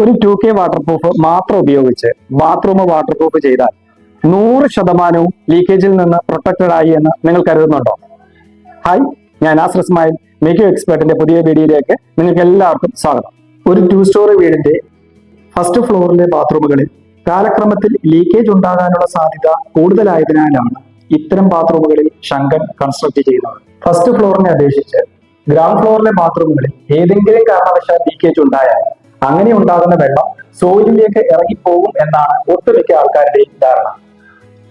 ഒരു two K waterproof മാത്രം ഉപയോഗിച്ച് ബാത്റൂം വാട്ടർ പ്രൂഫ് ചെയ്താൽ നൂറ് ശതമാനവും ലീക്കേജിൽ നിന്ന് പ്രൊട്ടക്റ്റഡ് ആയി എന്ന് നിങ്ങൾ കരുതുന്നുണ്ടോ? ഹായ് ഞാൻ ആസർ ഇസ്മായിൽ മേക്കോ എക്സ്പേർട്ടിന്റെ പുതിയ വീഡിയോയിലേക്ക് നിങ്ങൾക്ക് എല്ലാവർക്കും സ്വാഗതം. ഒരു ടു സ്റ്റോറി വീടിന്റെ ഫസ്റ്റ് ഫ്ലോറിലെ ബാത്റൂമുകളിൽ കാലക്രമത്തിൽ ലീക്കേജ് ഉണ്ടാകാനുള്ള സാധ്യത കൂടുതലായതിനാലാണ് ഇത്തരം ബാത്റൂമുകളിൽ ശങ്കൻ കൺസ്ട്രക്ട് ചെയ്യുന്നത്. ഫസ്റ്റ് ഫ്ലോറിനെ അപേക്ഷിച്ച് ഗ്രൗണ്ട് ഫ്ലോറിലെ ബാത്റൂമുകളിൽ ഏതെങ്കിലും കാരണവശാൽ ലീക്കേജ് ഉണ്ടായാൽ അങ്ങനെ ഉണ്ടാകുന്ന വെള്ളം സോയിലിലേക്ക് ഇറങ്ങിപ്പോകും എന്നാണ് ഒട്ടുമിക്ക ആൾക്കാരുടെയും ധാരണ.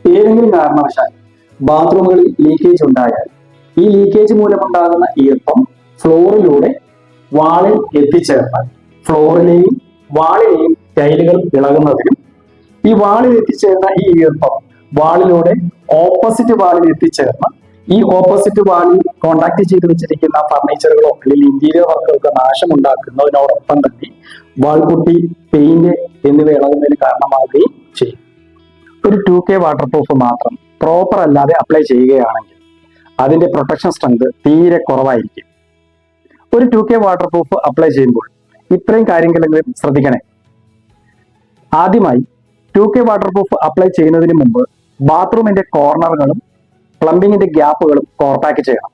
ഏതെങ്കിലും കാരണവശാൽ ബാത്റൂമുകളിൽ ലീക്കേജ് ഉണ്ടായാൽ ഈ ലീക്കേജ് മൂലമുണ്ടാകുന്ന ഈർപ്പം ഫ്ലോറിലൂടെ വാളിൽ എത്തിച്ചേർന്നാൽ ഫ്ലോറിലെയും വാളിലെയും ടൈലുകൾ ഇളകുന്നതിനും ഈ വാളിൽ എത്തിച്ചേർന്ന ഈ ഈർപ്പം വാളിലൂടെ ഓപ്പോസിറ്റ് വാളിൽ എത്തിച്ചേർന്ന് ഈ ഓപ്പോസിറ്റ് വാളിൽ കോണ്ടാക്ട് ചെയ്ത് വെച്ചിരിക്കുന്ന ഫർണിച്ചറുകളോ അല്ലെങ്കിൽ ഇന്റീരിയർ വർക്കുകൾക്ക് നാശമുണ്ടാക്കുന്നതിനോടൊപ്പം തന്നെ വാൾ പൊട്ടി പെയിന്റ് എന്നിവ ഇളകുന്നതിന് കാരണമാവുകയും ചെയ്യും. ഒരു ടു കെ വാട്ടർ പ്രൂഫ് മാത്രം പ്രോപ്പർ അല്ലാതെ അപ്ലൈ ചെയ്യുകയാണെങ്കിൽ അതിന്റെ പ്രൊട്ടക്ഷൻ സ്ട്രെങ്ത് തീരെ കുറവായിരിക്കും. ഒരു two K waterproof apply ചെയ്യുമ്പോൾ ഇത്രയും കാര്യങ്ങളെങ്കിലും ശ്രദ്ധിക്കണേ. ആദ്യമായി two K waterproof apply ചെയ്യുന്നതിന് മുമ്പ് ബാത്റൂമിന്റെ കോർണറുകളും പ്ലംബിങ്ങിന്റെ ഗ്യാപ്പുകളും കോർപ്പാക്ക് ചെയ്യണം.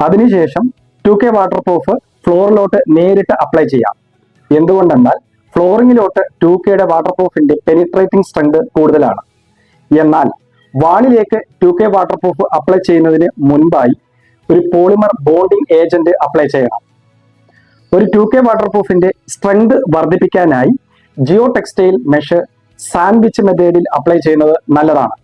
അതിനുശേഷം ടു കെ വാട്ടർ പ്രൂഫ് ഫ്ലോറിലോട്ട് നേരിട്ട് അപ്ലൈ ചെയ്യാം. എന്തുകൊണ്ടെന്നാൽ ഫ്ലോറിങ്ങിലോട്ട് ടു കെയുടെ വാട്ടർ പ്രൂഫിന്റെ പെനിട്രേറ്റിംഗ് സ്ട്രെങ്ത് കൂടുതലാണ്. എന്നാൽ വാളിലേക്ക് two K waterproof apply ചെയ്യുന്നതിന് മുൻപായി ഒരു പോളിമർ ബോണ്ടിംഗ് ഏജന്റ് അപ്ലൈ ചെയ്യണം. ഒരു ടു കെ വാട്ടർ പ്രൂഫിന്റെ സ്ട്രെങ്ത് വർദ്ധിപ്പിക്കാനായി ജിയോ ടെക്സ്റ്റൈൽ മെഷ് സാൻഡ്വിച്ച് മെത്തേഡിൽ അപ്ലൈ ചെയ്യുന്നത് നല്ലതാണ്.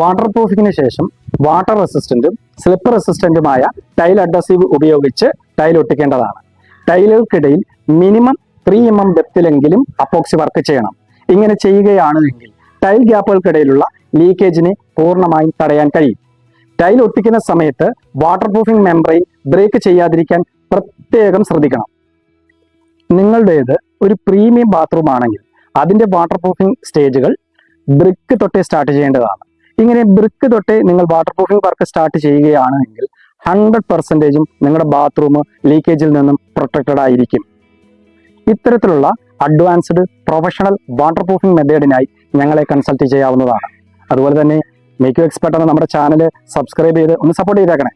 വാട്ടർ പ്രൂഫിങ്ങിന് ശേഷം വാട്ടർ റെസിസ്റ്റന്റും സ്ലിപ്പ് റെസിസ്റ്റന്റുമായ ടൈൽ അഡ്രസീവ് ഉപയോഗിച്ച് ടൈൽ ഒട്ടിക്കേണ്ടതാണ്. ടൈലുകൾക്കിടയിൽ മിനിമം ത്രീ എം എം ഡെപ്തിലെങ്കിലും അപ്പോക്സി വർക്ക് ചെയ്യണം. ഇങ്ങനെ ചെയ്യുകയാണ് എങ്കിൽ ടൈൽ ഗ്യാപ്പുകൾക്കിടയിലുള്ള ലീക്കേജിനെ പൂർണമായും തടയാൻ കഴിയും. ടൈൽ ഒട്ടിക്കുന്ന സമയത്ത് വാട്ടർ പ്രൂഫിംഗ് മെംബ്രെയിൻ ബ്രേക്ക് ചെയ്യാതിരിക്കാൻ പ്രത്യേകം ശ്രദ്ധിക്കണം. നിങ്ങളുടേത് ഒരു പ്രീമിയം ബാത്റൂം ആണെങ്കിൽ അതിന്റെ വാട്ടർ പ്രൂഫിംഗ് സ്റ്റേജുകൾ ബ്രിക്ക് തൊട്ടേ സ്റ്റാർട്ട് ചെയ്യേണ്ടതാണ്. ഇങ്ങനെ ബ്രിക്ക് തൊട്ടേ നിങ്ങൾ വാട്ടർ പ്രൂഫിംഗ് വർക്ക് സ്റ്റാർട്ട് ചെയ്യുകയാണെങ്കിൽ ഹൺഡ്രഡ് പെർസെന്റേജും നിങ്ങളുടെ ബാത്റൂം ലീക്കേജിൽ നിന്നും പ്രൊട്ടക്റ്റഡ് ആയിരിക്കും. ഇത്തരത്തിലുള്ള അഡ്വാൻസ്ഡ് പ്രൊഫഷണൽ വാട്ടർ പ്രൂഫിംഗ് മെത്തേഡിനായി ഞങ്ങളെ കൺസൾട്ട് ചെയ്യാവുന്നതാണ്. അതുപോലെ തന്നെ മേക്ക് യു എക്സ്പെർട്ട് എന്ന നമ്മുടെ ചാനൽ സബ്സ്ക്രൈബ് ചെയ്ത് ഒന്ന് സപ്പോർട്ട് ചെയ്തേക്കണേ.